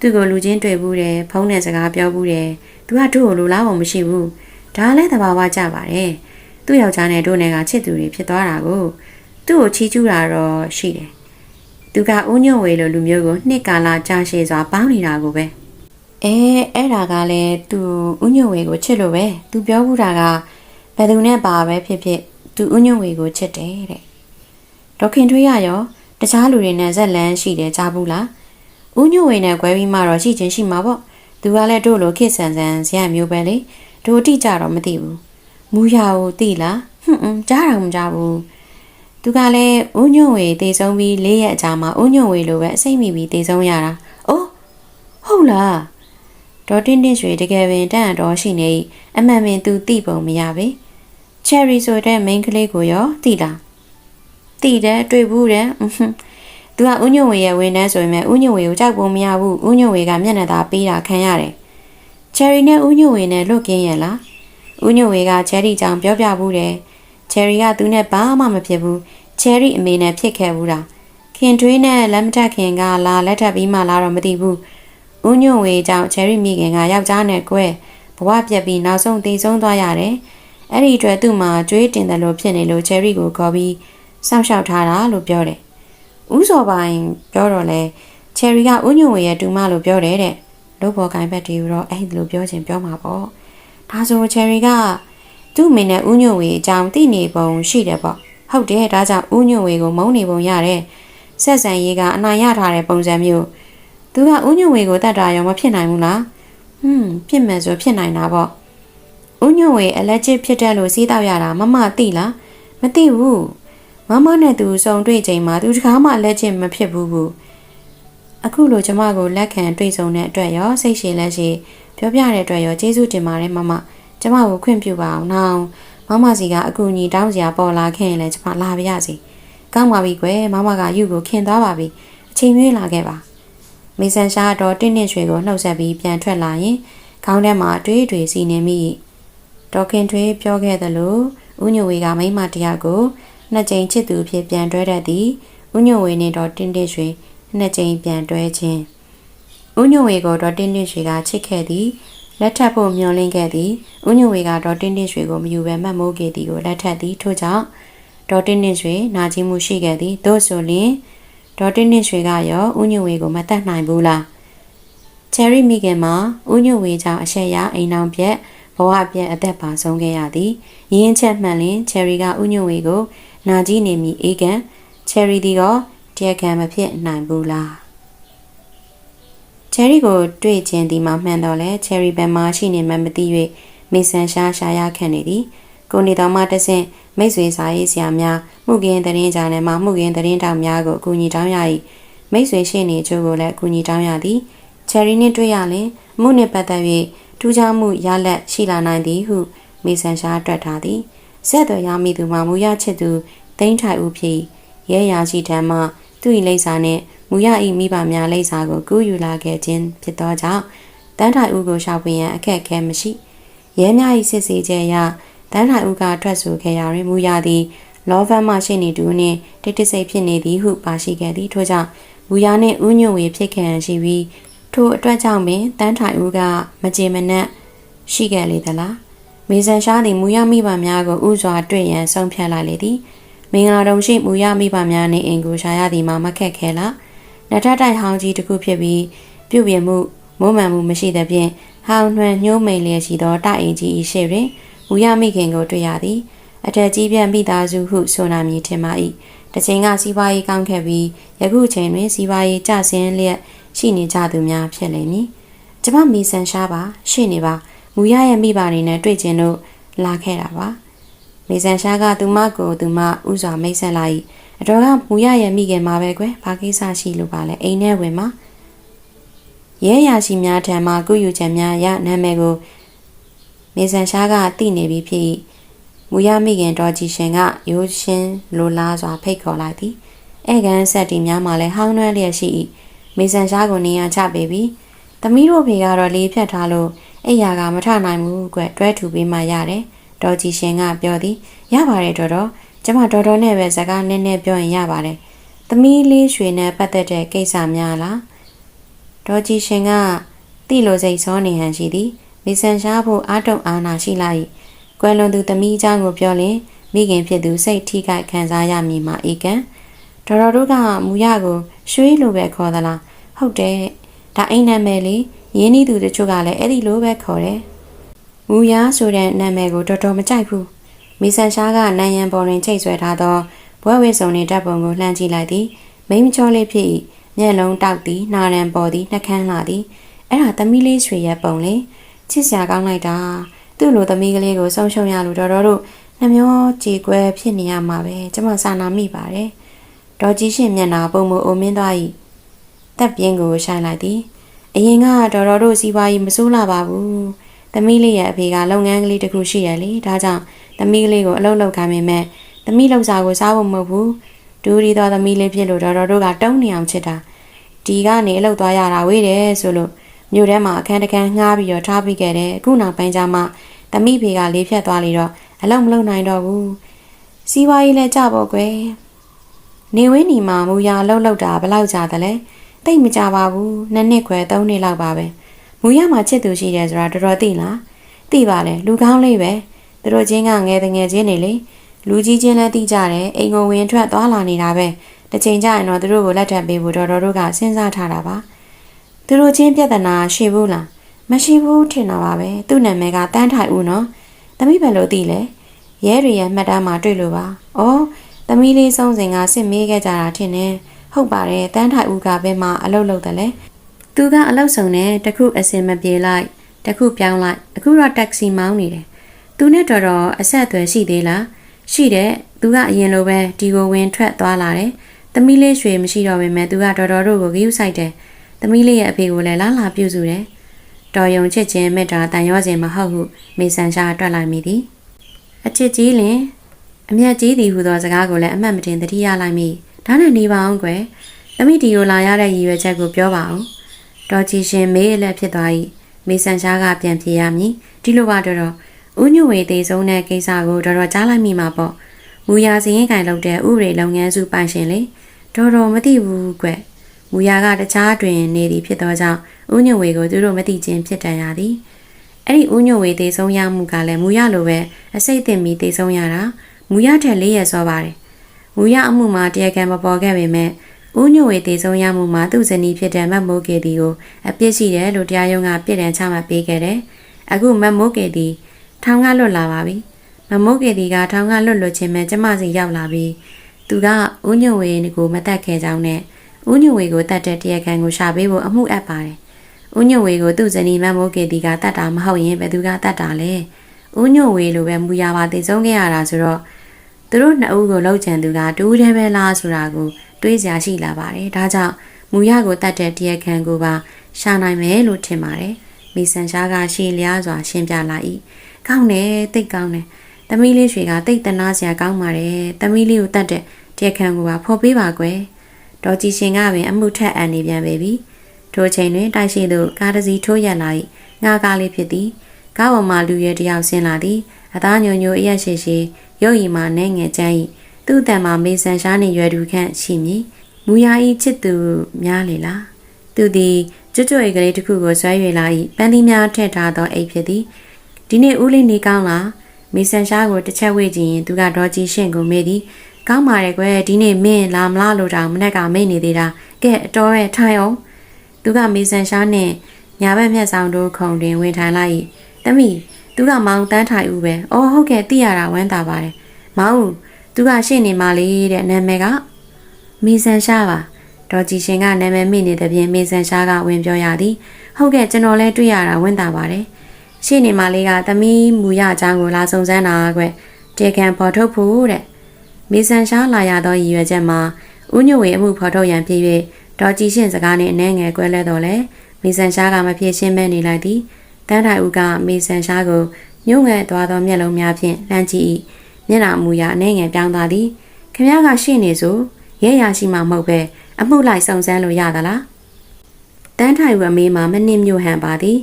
သူ့ကိုလူချင်းတွေ့ဘူးတယ်ဖုန်းနဲ့စကားပြောဘူးတယ်သူကတို့ကိုလူလားမှမရှိဘူးဒါလည်းသဘာဝကျပါတယ်သူ့ယောက်ျားနဲ့တို့နဲ့ကချစ်သူတွေဖြစ်သွားတာကို သူ့ကိုချီးကျူးတာတော့ရှိတယ်သူကဦးညွန့်ဝေလိုလူမျိုးကိုနှစ်ကာလကြာရှည်စွာပေါင်းနေတာကိုပဲအဲအဲ့ဒါကလည်းသူဦးညွန့်ဝေကိုချစ်လို့ပဲသူပြောဘူးတာကဘယ်သူနဲ့ပါပဲဖြစ်ဖြစ်သူဦးညွန့်ဝေကိုချစ်တယ်တဲ့ဒေါခင်ထွေးရရောတခြားလူတွေနဲ့ဇက်လန်းရှိတယ်ကြားဘူးလားဦးညွန့်ဝေနဲ့꿰ပြီးမှတော့ရှိချင်းရှိမှာပေါ့သူကလည်းတို့လိုခေဆန်ဆန်ဇက်မျိုးပဲလေတို့တိကြတော့မသိဘူးမူရကိုသိလားဟွန်းအင်းကြားတော့မကြားဘူး သူကလည်းဦးညွန့်ဝေတည်ဆုံးပြီး၄ရက်အကြာမှာဦးညွန့်ဝေလိုပဲအစိမ့်မိပြီးတည်ဆုံးရတာအိုးဟုတ်လားဒေါ်တင်းတင်းရွှေတကယ်ပင်တန့်တော်ရှိနေအမှန်ပင်သူသိပုံမရပဲချယ်ရီဆိုတဲ့မိန်းကလေးကိုရောသိလားသိတယ်တွေ့ဘူးတယ်ဟွန်းသူကဦးညွန့်ဝေရဲ့ဝန်ထမ်းဆိုပေမဲ့ဦးညွန့်ဝေကိုကြောက်ပုံမရဘူးဦးညွန့်ဝေကမျက်နှာသာပေးတာခံရတယ်ချယ်ရီနဲ့ဦးညွန့်ဝေနဲ့လွတ်ကင်းရဲ့လားဦးညွန့်ဝေကချယ်ရီကြောင့်ပြောပြဘူးတယ် ချယ်ရီကသူနဲ့ဘာမှမဖြစ်ဘူးချယ်ရီအမေနဲ့ဖြစ်ခဲ့ဘူးတာခင်ထွေးနဲ့လက်မထက်ခင်ကလာလက်ထပ်ပြီးမှလာတော့မသိဘူးဦးညွန့်ဝေကြောင့်ချယ်ရီမိခင်ကယောက်ျားနဲ့ကွဲဘဝပြက်ပြီးနောက်ဆုံးသေဆုံးသွားရတယ်အဲ့ဒီအတွက်သူ့မှာကြွေးတင်တယ်လို့ဖြစ်နေလို့ချယ်ရီကိုခေါ်ပြီးစောင့်ရှောက်ထားတာလို့ပြောတယ်။ဦးစော်ပိုင်ပြောတော့လဲချယ်ရီကဦးညွန့်ဝေရဲ့တူမလို့ပြောတယ်တဲ့။လို့ပေါ်ကိုင်ဘက်တီကိုတော့အဲ့ဒီလိုပြောချင်ပြောမှာပေါ့။ဒါဆိုချယ်ရီက သူ့မိနဲ့ဦးညွန့်ဝေအကြောင်းသိနေပုံရှိတယ်ပေါ့။ဟုတ်တယ်ဒါကြောင့်ဦးညွန့်ဝေကိုမုန်းနေပုံရတယ်။ဆက်ဆံရေးကအနိုင်ရထားတဲ့ပုံစံမျိုးသူကဦးညွန့်ဝေကိုတတ်တာရောမဖြစ်နိုင်ဘူးလား။ဟွန်းဖြစ်မယ်ဆိုဖြစ်နိုင်တာပေါ့။ဦးညွန့်ဝေအလက်ချစ်ဖြစ်တဲ့လို့စီးတော့ရတာမမသိလား။မသိဘူး။မမနဲ့သူစုံတွေ့ချိန်မှာသူတကားမှလက်ချင်းမဖြစ်ဘူးဘူးအခုလိုကျမကိုလက်ခံတွေ့ဆုံတဲ့အတွက်ရောစိတ်ရှည်လက်ရှည်ပြောပြတဲ့အတွက်ရောကျေးဇူးတင်ပါတယ်မမ ကျမကိုခွင့်ပြုပါအောင်နောင်မမစီကအကူအညီတောင်းစရာပေါ်လာခဲ့ရင်လည်းကျမလာပါရစေကောင်းပါပြီကွယ်မမကယူကိုခင်သွားပါပြီအချိန်မြွေးလာခဲ့ပါမေဆန်ရှားတော့တင်းနှင့်ရွှေကိုနှုတ်ဆက်ပြီးပြန်ထွက်လာရင်ခေါင်းထဲမှာတွေးတွေစီနေမိဒေါခင်ထွေးပြောခဲ့သလိုဦးညိုဝေကမိမတယောက်ကိုနှစ်ကြိမ်ချစ်သူအဖြစ်ပြန်တွဲတတ်သည်ဥညွန့်ဝေနှင့်တော့တင်းတင်းရွှေနှစ်ကြိမ်ပြန်တွဲခြင်းဥညွန့်ဝေကိုတော့တင်းတင်းရွှေကချစ်ခဲ့သည် လက်ထပ်ဖို့မျှော်လင့်ခဲ့သည်ဥညွန့်ဝေကတော့တင်းတင်းရွှေကိုမယူဘဲမှတ်မိုးခဲ့သည်ကိုလက်ထပ်သည်ထို့ကြောင့်ဒေါ်တင်းတင်းရွှေနာကျင်မှုရှိခဲ့သည်သို့ဆိုလျှင်ဒေါ်တင်းတင်းရွှေကရောဥညွန့်ဝေကိုမတတ်နိုင်ဘူးလားချယ်ရီမိခင်မှာဥညွန့်ဝေကြောင့်အဆက်ရအိမ်အောင်ပြက်ဘဝပြက်အသက်ပါဆုံးခဲ့ရသည်ရင်းချက်မှန်လင်ချယ်ရီကဥညွန့်ဝေကိုနာကြီးနေမည်အေကန်ချယ်ရီဒီကတရားခံမဖြစ်နိုင်ဘူးလား ချယ်ရီကိုတွေ့ခြင်းဒီမှာမှန်တော့လဲချယ်ရီဘယ်မှာရှိနေမှမသိ၍မေဆန်ရှားရှားရခံနေသည်ကိုနေတော်မှတဆင့်မိတ်ဆွေစာရေးဆရာများမှုကင်းသတင်းကြာနယ်မှာမှုကင်းသတင်းတောင်များကိုအကူအညီတောင်းရ၏မိတ်ဆွေရှိနေချို့ကိုလည်းအကူအညီတောင်းရသည်ချယ်ရီနှင့်တွေ့ရလင်အမှုနှင့်ပတ်သက်၍ထူးခြားမှုရလက်ရှိလာနိုင်သည်ဟုမေဆန်ရှားတွက်ထားသည်ဆက်သွယ်ရမိသူမှာမူရချစ်သူတိမ့်ထိုင်ဦးဖြစ်ရဲရာရှိထံမှသူ့၏လိပ်စာနှင့် မူရ၏မိဘများလိပ်စာကိုကူးယူလာခဲ့ခြင်းဖြစ်သောကြောင့်တန်းထိုင်ဦးကိုရှောက်ပွင့်ရန်အခက်အခဲမရှိရဲများ၏စစ်ဆေးချက်အရတန်းထိုင်ဦးကထွက်ဆိုခဲ့ရာတွင်မူရသည်လောဖန်မှရှိနေသူနှင့်တိတ်တဆိတ်ဖြစ်နေသည်ဟုပါရှိခဲ့သည်ထို့ကြောင့်မူရနှင့်ဥညွန့်ဝေဖြစ်ခဲ့ရန်ရှိပြီးထိုအတွက်ကြောင့်ပင်တန်းထိုင်ဦးကမကြေမနက်ရှိခဲ့လေသလားမေဆန်ရှားသည်မူရမိဘများကိုဥစွာတွေ့ရန်ဆုံးဖြတ်လိုက်လေသည်မင်္ဂလာတုံရှိမူရမိဘများနှင့်အင်ကိုရှာရသည်မှာမခက်ခဲလား လက်ထက်တိုက်ဟောင်းကြီးတစ်ခုဖြစ်ပြီးပြုတ်ပြမှုမုံမှန်မှုမရှိသဖြင့်ဟောင်းနှွမ်းညှိုးမိန်လျက်ရှိသောတိုက်အင်ကြီး၏ရှေ့တွင်မူရမိခင်ကိုတွေ့ရသည်အထက်ကြီးပြန့်မိသားစုဟုဆိုနာမည်ထင်ပါ၏တချိန်ကစီးပွားရေးကောင်းခဲ့ပြီးယခုချိန်တွင်စီးပွားရေးကျဆင်းလျက်ရှိနေကြသူများဖြစ်လိမ့်မည်ကျမမီဆန်ရှားပါရှိနေပါမူရရဲ့မိဘတွေနဲ့တွေ့ကျင်လို့လာခဲ့တာပါမေဆန်ရှားကသူမကိုသူမဥစွာမိတ်ဆက်လိုက် အတော်ကမူရရဲ့မိခင်မှာပဲကွယ်ဘာကိစ္စရှိလို့ပါလဲအိမ်ထဲဝင်မှာရဲရရှိများထံမှကုယူချက်များရနာမည်ကိုမေဆန်ရှားကသိနေပြီဖြစ်၏မူရမိခင်တော်ကြီးရှင်ကရိုးရှင်းလိုလားစွာဖိတ်ခေါ်လိုက်သည်ဧကန်ဆက်တီများမှလည်းဟောင်းနှွမ်းလျက်ရှိ၏မေဆန်ရှားကိုနေရာချပေးပြီးသမီးတို့ဖေကတော့လေးဖြတ်ထားလို့အဲ့ရကမထနိုင်ဘူးကွတွဲထူပေးမှရတယ်တော်ကြီးရှင်ကပြောသည်ရပါတယ်တော်တော် ကျမတော်တော်နဲ့ပဲစကားနည်းနည်းပြောရင်ရပါတယ်သမီးလေးရွှေနဲ့ပတ်သက်တဲ့ကိစ္စများလားဒေါ်ကြီးရှင်ကတိလိုစိတ်စောနေဟန်ရှိသည်မေဆန်ရှားဖို့အာတုံအာနာရှိလိုက်ကွယ်လွန်သူသမီးเจ้าကိုပြောရင်မိခင်ဖြစ်သူစိတ်ထိခိုက်ခံစားရမည်မှာအေကန်ဒေါ်တော်တို့ကမူရကိုရွှေလိုပဲခေါ်သလားဟုတ်တယ်ဒါအိမ်နာမည်လေးရင်းနှီးသူတချို့ကလည်းအဲ့ဒီလိုပဲခေါ်တယ်မူရဆိုတဲ့နာမည်ကိုတော်တော်မကြိုက်ဘူး မီဆန်ရှားကနန်ရန်ပေါ်တွင်ချိတ်ဆွဲထားသောဘွဲဝဲစုံနေတပ်ပုံကိုလှမ်းကြည့်လိုက်သည်မိမချောလေးဖြစ်၏မျက်လုံးတောက်သည်နာရန်ပေါ်သည်နှကန်းလာသည်အဲ့ဒါသမီးလေးရွှေရဲ့ပုံလေချစ်စရာကောင်းလိုက်တာသူ့လိုသမီးကလေးကိုဆုံးရှုံရလို့တော်တော်တို့နှမျောကြည်ကွဲဖြစ်နေရမှာပဲကျမစာနာမိပါတယ်ဒေါ်ကြီးရှင်မျက်နာပုံမအိုမင်းသွား၏တပ်ပြင်းကိုရှိုင်းလိုက်သည်အရင်ကတော်တော်တို့စီးပွားရေးမစိုးလာပါဘူးသမီးလေးရဲ့အဖေကလုပ်ငန်းကလေးတစ်ခုရှိရလေဒါကြောင့် သမီးလေးကိုအလုပ်လုပ်ခိုင်းပေမဲ့သမီးလောက်စာကိုစားဖို့မဟုတ်ဘူးဒူရီတော်သမီးလေးဖြစ်လို့တော်တော်တို့ကတုံးနေအောင်ချစ်တာဒီကနေအလုပ်သွားရတာဝေးတယ်ဆိုလို့မြို့ထဲမှာအခန်းတခန်းငှားပြီးတော့ထားပြီးခဲ့တယ်အခုနောက်ပိုင်းကျမှသမီးဖေကလေးဖြတ်သွားလေတော့အလုပ်မလုပ်နိုင်တော့ဘူးစီးပွားရေးလည်းကြပေါ့ကွယ်နေဝင်းနီမှာမူရအလုပ်လုပ်တာဘယ်လောက်ကြာတယ်လဲတိတ်မကြပါဘူးနှစ်နှစ်ခွဲသုံးနှစ်လောက်ပါပဲမူရမှာချစ်သူရှိတယ်ဆိုတာတော်တော်သိလားသိပါလေလူကောင်းလေးပဲ သူတို့ချင်းကငယ်တငယ်ချင်းနေလေလူကြီးချင်းလည်းသိကြတယ်အိမ်ကိုဝင်ထွက်သွားလာနေတာပဲတစ်ချိန်ကျရင်တော့သူတို့ကိုလက်ထပ်ပေးဖို့တော်တော်တို့ကစဉ်းစားထားတာပါသူတို့ချင်းပြဿနာရှိဘူးလားမရှိဘူးထင်တာပါပဲသူ့နာမည်ကတန်းထိုင်ဦးနော်သမီးဘယ်လိုသိလဲရဲတွေရဲ့မှတ်တမ်းမှာတွေ့လို့ပါဩသမီးလေးဆုံးစဉ်ကစစ်မေးခဲ့ကြတာထင်တယ်ဟုတ်ပါတယ်တန်းထိုင်ဦးကဘယ်မှာအလုပ်လုပ်တယ်လဲသူကအလုပ်ဆောင်နဲ့တခုအစင်မပြေလိုက်တခုပြောင်းလိုက်အခုတော့တက္ကစီမောင်းနေတယ် သူနဲ့တော်တော်အဆက်အသွယ်ရှိသေးလားရှိတယ်သူကအရင်လိုပဲဒီကိုဝင်ထွက်သွားလာတယ်သမီးလေးရွှေမရှိတော့ပေမဲ့သူကတော်တော်တို့ကိုဂရုစိုက်တယ်သမီးလေးရဲ့အဖေကိုလည်းလားလာပြုစုတယ်တော်ယုံချစ်ခြင်းမေတ္တာတန်ရောစဉ်မဟုတ်ဟုမေဆန်ရှာတွက်လိုက်မိသည်အချစ်ကြီးလင်အမျက်ကြီးသည်ဟူသောစကားကိုလည်းအမှတ်မတင်သတိရလိုက်မိဒါနဲ့နေပါအောင်ကွယ်သမီးဒီကိုလာရတဲ့ရည်ရွယ်ချက်ကိုပြောပါအောင်တော်ကြီးရှင်မေးအလက်ဖြစ်သွား၏မေဆန်ရှားကပြန်ပြေရမည်ဒီလိုပါတော့ တော့ဦးညွေသေးဆုံးတဲ့ကိစ္စကိုတော်တော်ကြားလိုက်မိမှာပေါ့မူရစရင်ကင်လုပ်တဲ့ဥပဒေလုပ်ငန်းစုပိုင်ရှင်လေတော်တော်မသိဘူးကွမူရကတခြားတွင်နေသည်ဖြစ်သောကြောင့်ဦးညွေကိုသူတို့မသိခြင်းဖြစ်တန်ရသည်အဲ့ဒီဦးညွေသေးဆုံးရမှုကလည်းမူရလိုပဲအစိတ်တင်ပြီးသေးဆုံးရတာမူရထက်လေးရစောပါတယ်မူရအမှုမှာတရားခံမပေါ်ခဲ့ပေမဲ့ဦးညွေသေးဆုံးရမှုမှာသူ့ဇနီးဖြစ်တဲ့မတ်မိုးကေတီကိုအပြစ်ရှိတယ်လို့တရားရုံးကပြစ်ဒဏ်ချမှတ်ပေးခဲ့တယ်အခုမတ်မိုးကေတီ ထောင်ကလွတ်လာပါပြီမမိုးကေဒီကထောင်ကလွတ်လွတ်ချင်းမဲ့ကျမစီရောက်လာပြီးသူကဦးညွန့်ဝေကိုမတက်ခဲ့ကြောင်းနဲ့ဦးညွန့်ဝေကိုတတ်တဲ့တရားခံကိုရှာပေးဖို့အမှုအပ်ပါတယ်။ဦးညွန့်ဝေကိုသူ့ဇနီးမမိုးကေဒီကတတ်တာမဟုတ်ရင်ဘယ်သူကတတ်တာလဲ။ဦးညွန့်ဝေလိုပဲမူရပါတည်ဆုံးခဲ့ရတာဆိုတော့သူတို့နှစ်ဦးကိုလှုပ်ချန်သူကတူးတယ်ပဲလားဆိုတာကိုတွေးစရာရှိလာပါတယ်။ဒါကြောင့်မူရကိုတတ်တဲ့တရားခံကိုပါရှာနိုင်မယ်လို့ထင်ပါတယ်။မီဆန်ရှားကရှေ့လျားစွာရှင်းပြလာ၏။ကော င်းတယ်တိတ်ကောင်းတယ်။သမီးလေးရွှေကတိတ်တနာစရာကောင်းပါတယ်။သမီးလေးကိုတတ်တဲ့တရားခံကိုပါဖော်ပေးပါကွယ်။ဒေါ်ကြည်ရှင်ကပင်အမှုထက်အန်နေပြန်ပေပြီ။ထိုချိန်တွင်တိုက်ရှိသို့ကားတစ်စီးထိုးရက်လာ၏ငါကားလေးဖြစ်သည်။ကားပေါ်မှလူရဲတယောက်ဆင်းလာသည်။အသားညိုညိုအရက်ရှိရှိရုပ်ရည်မှနဲ့ငယ်ချမ်း၏သူ့တန်မှာမေဆန်ရှားနှင့်ရွယ်တူခန့်ရှိမည်။မူယာဤချစ်သူများလေလား။သူသည်ကျွတ်ကျွတ်အိတ်ကလေးတစ်ခုကိုဆွဲ၍လာ၏ပန်းသီးများထည့်ထားသောအိတ်ဖြစ်သည် ဒီနေ့ဦးလေးနေကောင်းလားမေဆန်ရှားကိုတစ်ချက်ဝေ့ကြည့်ရင်သူကဒေါ်ကြီးရှင့်ကိုမေးသည်ကောင်းပါတယ်ကွယ်ဒီနေ့မင်းလာမလားလို့တောင်မနေ့ကမိတ်နေသေးတာကဲအတော်ရဲ့ထိုင်အောင်သူကမေဆန်ရှားနဲ့ညာဘက်မျက်စောင်းတို့ခုံတွင်ဝင်ထိုင်လိုက်၏တမီသူကမောင်တန်းထိုင်ဦးပဲအော်ဟုတ်ကဲ့သိရတာဝမ်းသာပါတယ်မောင်သူကရှင့်နေမှလေတဲ့နာမည်ကမေဆန်ရှားပါဒေါ်ကြည်ရှင်ကနာမည်မိနေတဲ့ပြင်မေဆန်ရှားကဝင်ပြောရသည်ဟုတ်ကဲ့ကျွန်တော်လည်းတွေ့ရတာဝင့်တာပါတယ် ရှေ့နေမလေးကသမီးမူရအကြောင်းကိုလာစုံစမ်းတာကွတေကန်ပေါ်ထုတ်ဖို့တဲ့မေဆန်ရှားလာရသောရည်ရွယ်ချက်မှာဦးညွေအမှုဖော်ထုတ်ရန်ဖြစ်၍ဒေါ်ကြည်ရှင်စကားနှင့်အနှဲငယ်ကွဲလဲတော်လဲမေဆန်ရှားကမဖြစ်ရှင်းမဲနေလိုက်သည်တန်းထိုင်ဦးကမေဆန်ရှားကိုညှို့ငယ်သွားသောမျက်လုံးများဖြင့်လှမ်းကြည့်၏မျက်နှာမူရအနှဲငယ်ပြောင်းသွားသည်ခမည်းကရှေ့နေဆိုရဲရရှိမှမဟုတ်ပဲအမှုလိုက်စုံစမ်းလို့ရသလားတန်းထိုင်ဝမေးမှာမနစ်မြို့ဟန်ပါသည်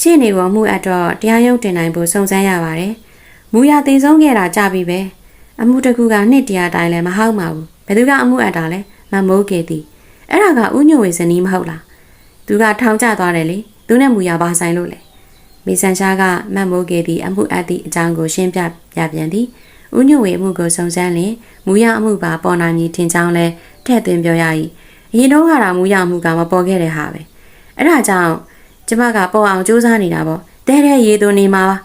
ရှေ့နေကမှုအတော့တရားရုံးတင်နိုင်ဖို့စုံစမ်းရပါတယ်မူရသိဆုံးခဲ့တာကြပြီပဲအမှုတစ်ခုကနှစ်တရားတိုင်းလည်းမဟုတ်ပါဘူးဘယ်သူကအမှုအပ်တာလဲမမိုးကေသည်အဲ့ဒါကဥညွန့်ဝေစနီးမဟုတ်လားသူကထောင်ကျသွားတယ်လေသူနဲ့မူရပါဆိုင်လို့လေမေဆန်ရှားကမတ်မိုးကေသည်အမှုအပ်သည့်အကြောင်းကိုရှင်းပြပြပြန်သည်ဥညွန့်ဝေအမှုကိုစုံစမ်းလင်မူရအမှုပါပေါ်နိုင်မည်ထင်ကြောင်းလဲထည့်သွင်းပြောရ၏အရင်တော့ကတော့မူရမှုကမပေါ်ခဲ့တဲ့ဟာပဲအဲ့ဒါကြောင့် ကျမကပေါ်အောင်စူးစမ်းနေတာပေါ့တဲတဲ့ရေသွနေမှာပါ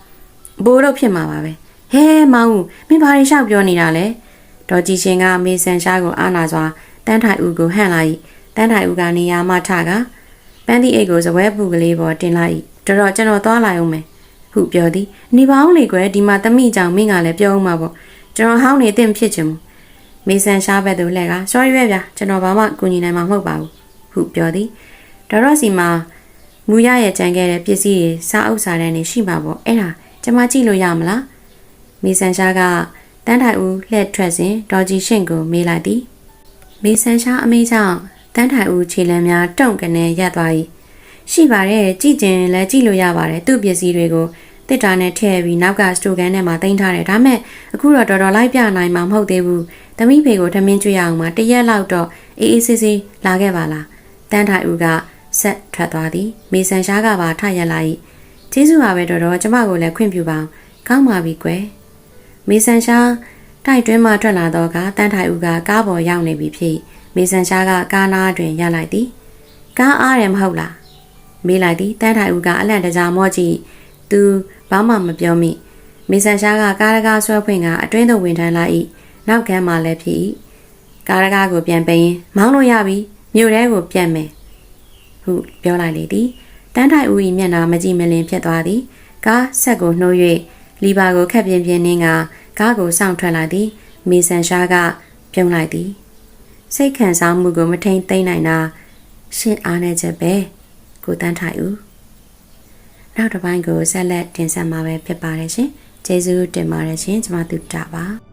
ဘိုးတော့ဖြစ်မှာပါပဲဟဲမောင်မင်းဘာတွေလျှောက်ပြောနေတာလဲဒေါ်ကြည်ရှင်ကမေဆန်ရှားကိုအာနာစွာတန်းထိုင်ဦးကိုဟန့်လိုက်တန်းထိုင်ဦးကနေရာမထကပန်းသီးအိတ်ကိုဇပွဲပူကလေးပေါ်တင်လိုက်တော်တော်ကျွန်တော်သွားလိုက်အောင်မယ်ဟုပြောသည်နေပါအောင်လေကွယ်ဒီမှာတမိကြောင်မင်းကလည်းပြောအောင်မှာပေါ့ကျွန်တော်ဟောင်းနေတင့်ဖြစ်ချင်ဘူးမေဆန်ရှားဘက်သို့လှည့်က sorry ပဲဗျာကျွန်တော်ဘာမှကူညီနိုင်မှာမဟုတ်ပါဘူးဟုပြောသည်ဒေါ်ရော့စီမှာ မူရရဲ့ကြံခဲ့တဲ့ပစ္စည်းတွေစားအုပ်စားတဲ့နေရှိမှာပေါ့အဲ့ဒါကျွန်မကြည့်လို့ရမလားမေဆန်ရှားကတန်းထိုင်ဦးလှည့်ထွက်စဉ်ဒေါ်ကြီးရှင့်ကိုမေးလိုက်သည်မေဆန်ရှားအမေကြောင့်တန်းထိုင်ဦးခြေလမ်းများတုံကနေရပ်သွား၏ရှိပါတယ်ကြည့်ကျင်လည်းကြည့်လို့ရပါတယ်သူ့ပစ္စည်းတွေကိုတစ်တာနဲ့ထည့်ပြီးနောက်ကစတိုကန်ထဲမှာတင်ထားတယ်ဒါမဲ့အခုတော့တော်တော်လိုက်ပြနိုင်မှာမဟုတ်သေးဘူးသမီးဖေကိုထမင်းကျွေးအောင်မှာတရက်လောက်တော့အေးအေးဆေးဆေးလာခဲ့ပါလားတန်းထိုင်ဦးက ဆက်ထွက်သွားသည်မေဆန်ရှားကပါထရက်လာ၏ကျေးဇူးပါပဲတော်တော်ကျမကိုလည်းခွင့်ပြုပါကောင်းပါပြီကွယ်မေဆန်ရှားတိုက်တွင်းမှထွက်လာတော့ကတန်းထိုင်ဦးကကားပေါ်ရောက်နေပြီဖြစ်မေဆန်ရှားကကားနားတွင်ရပ်လိုက်သည်ကားအားတယ်မဟုတ်လားမေးလိုက်သည်တန်းထိုင်ဦးကအလန့်တကြားမော့ကြည့်သူဘာမှမပြောမိမေဆန်ရှားကကားရကားဆွဲဖွင့်ကအတွင်းသို့ဝင်ထမ်းလိုက်၏နောက်ကမ်းမှလည်းဖြစ်၏ကားရကားကိုပြန်ပရင်မောင်းလို့ရပြီမြို့ထဲကိုပြန်မယ် ဟုပြောလိုက်လေသည်တန်းထိုင်ဦး၏မျက်နှာမကြည့်မလင်ဖြစ်သွားသည်ကားဆက်ကိုနှိုး၍လီဘာကိုခက်ပြင်းပြင်းနှင်းကကားကိုစောင့်ထွက်လာသည်မေဆန်ရှားကပြုံးလိုက်သည်စိတ်ခံစားမှုကိုမထိန်သိမ့်နိုင်တာရှင်းအားနေချက်ပဲကိုတန်းထိုင်ဦးနောက်တစ်ပိုင်းကိုဆက်လက်တင်ဆက်မှာပဲဖြစ်ပါတယ်ရှင်ကျေးဇူးတင်ပါတယ်ရှင်ကျွန်မတို့တာပါ